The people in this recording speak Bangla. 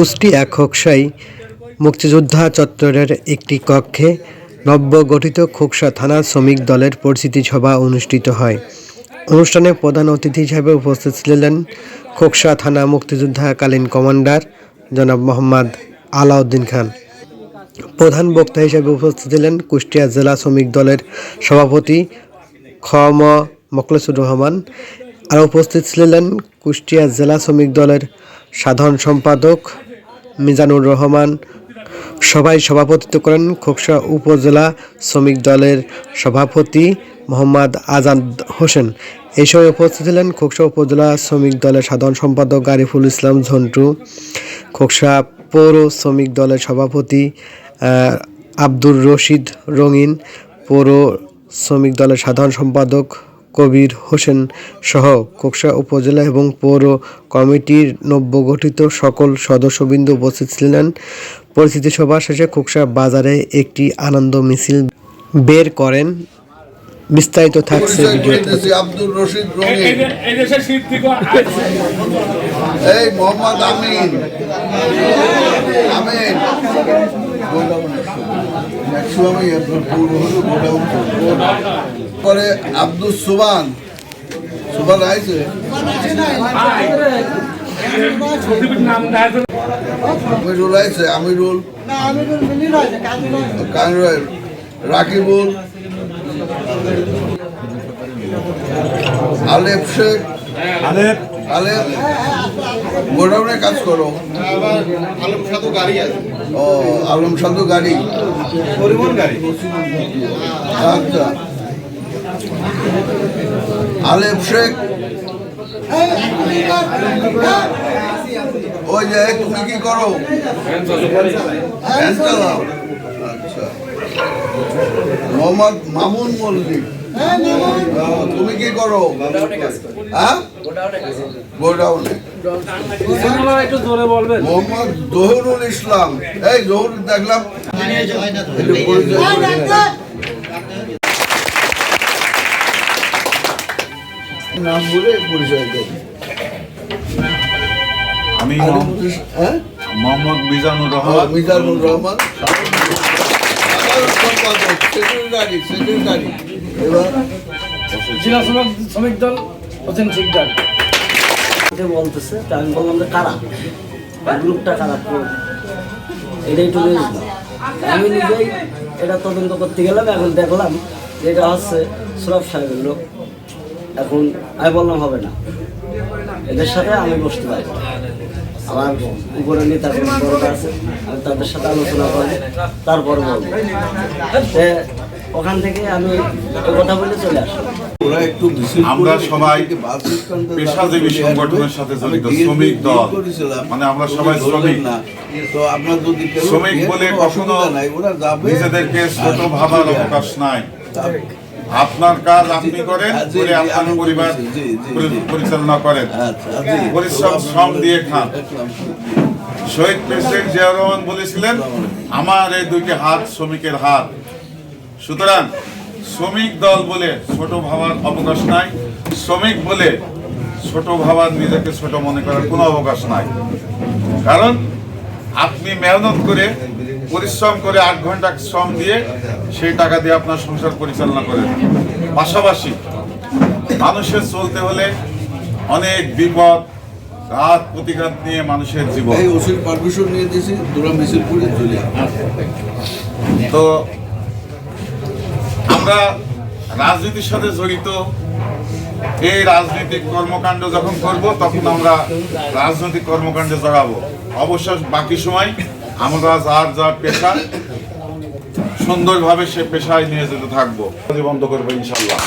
কুষ্টিয়া খোকসাই মুক্তিযোদ্ধা চত্বরের একটি কক্ষে নবগঠিত খোকসা থানা শ্রমিক দলের পরিচিতি সভা অনুষ্ঠিত হয়। অনুষ্ঠানে প্রধান অতিথি হিসেবে উপস্থিত ছিলেন খোকসা থানা মুক্তিযোদ্ধাকালীন কমান্ডার জনাব মোহাম্মদ আলাউদ্দিন খান। প্রধান বক্তা হিসেবে উপস্থিত ছিলেন কুষ্টিয়া জেলা শ্রমিক দলের সভাপতি খ ম মকলেসুর রহমান। আর উপস্থিত ছিলেন কুষ্টিয়া জেলা শ্রমিক দলের সাধারণ সম্পাদক মিজানুর রহমান। সভায় সভাপতিত্ব করেন খোকসা উপজেলা শ্রমিক দলের সভাপতি মোহাম্মদ আজাদ হোসেন। এই সময় উপস্থিত ছিলেন খোকসা উপজেলা শ্রমিক দলের সাধারণ সম্পাদক গারিফুল ইসলাম ঝন্টু, খোকসা পৌর শ্রমিক দলের সভাপতি আব্দুর রশিদ রঙিন, পৌর শ্রমিক দলের সাধারণ সম্পাদক কবির হোসেন সহ কোকসা উপজেলা এবং পৌর কমিটির নব্যগঠিত সকল সদস্যবৃন্দ উপস্থিত ছিলেন। পরিস্থিতি সভা শেষে কোকসা বাজারে একটি আনন্দ মিছিল বের করেন। বিস্তারিত থাকছে আব্দুর রশিদ এই- মোহাম্মদ আমিন। আমিন। পরে আব্দুল সুবান। সুবান আইছে? আমিরুল আইছে আমিরুল। কানরায় রাকিবুল। আলেপ শেখ আলেপ। আলেপ। গোডাউনে কাজ করো। আলম সাধু গাড়ি আছে। ও আলম সাধু গাড়ি। পরিবহন গাড়ি। আচ্ছা। আলেপ শেখ ওই যে তুমি কি করো? ফ্যান চালাও। মোহাম্মদ মামুন মল্লিক। তুমি কি করো? হ্যাঁ? গোডাউনে একটু জোরে বলবেন। মোহাম্মদ জহুরুল ইসলাম। এই জহুর দেখলাম। নাম বলে পরিচয় আমি হ্যাঁ? মোহাম্মদ মিজানুর রহমান। মিজানুর রহমান। জেলা শ্রমিক শ্রমিক দল হোসেন বলতেছে তা আমি বললাম যে কারা গ্রুপটা কারা তো এটাই একটু আমি নিজেই এটা তদন্ত করতে গেলাম এখন দেখলাম যে এটা হচ্ছে সুরভ সাহেবের লোক এখন আমি বললাম হবে না এদের সাথে আমি বসতে পারি। আমার উপরে নেতা বড়টা আছে আমি তাদের সাথে আলোচনা করি তারপর বলব ওখান থেকে আমি কথা বলে চলে আসলাম ওরা একটু আমরা সবাই পেশাজীবী সংগঠনের সাথে জড়িত, শ্রমিক দল। মানে আমরা সবাই শ্রমিক। না। তো আপনার শ্রমিক বলে কখনো অসুবিধা নাই, ওরা নিজেদেরকে ছোট ভাবার চলে অবকাশ নাই। আপনার কাজ আপনি করেন করে আপনার পরিবার। পরিচালনা করেন। আচ্ছা, পরিশ্রম শ্রম দিয়ে খান। শহীদ প্রেসিডেন্ট জিয়া রহমান বলেছিলেন আমার এই দুইটি হাত শ্রমিকের হাত। সুতরাং শ্রমিক দল বলে ছোট ভাবার অবকাশ নাই। শ্রমিক বলে ছোট ভাবার নিজেকে ছোট মনে করার কোনো অবকাশ নাই। কারণ আপনি মেহনত করে পরিশ্রম করে আট ঘণ্টা শ্রম দিয়ে সেই টাকা দিয়ে আপনার সংসার পরিচালনা করেন। পাশাপাশি মানুষের চলতে হলে অনেক বিপদ রাত প্রতিঘাত নিয়ে মানুষের জীবন। এই ওসির পারমিশন নিয়ে দিয়েছি তোরা মিছিল করে চলে তো আমরা রাজনীতির সাথে জড়িত। এই রাজনৈতিক কর্মকাণ্ড যখন করব তখন আমরা রাজনৈতিক কর্মকাণ্ডে জড়াবো। অবশ্য বাকি সময় আমরা যার যার পেশা সুন্দরভাবে সে পেশায় নিয়ে যেতে থাকব। বন্ধ করব ইনশাল্লাহ।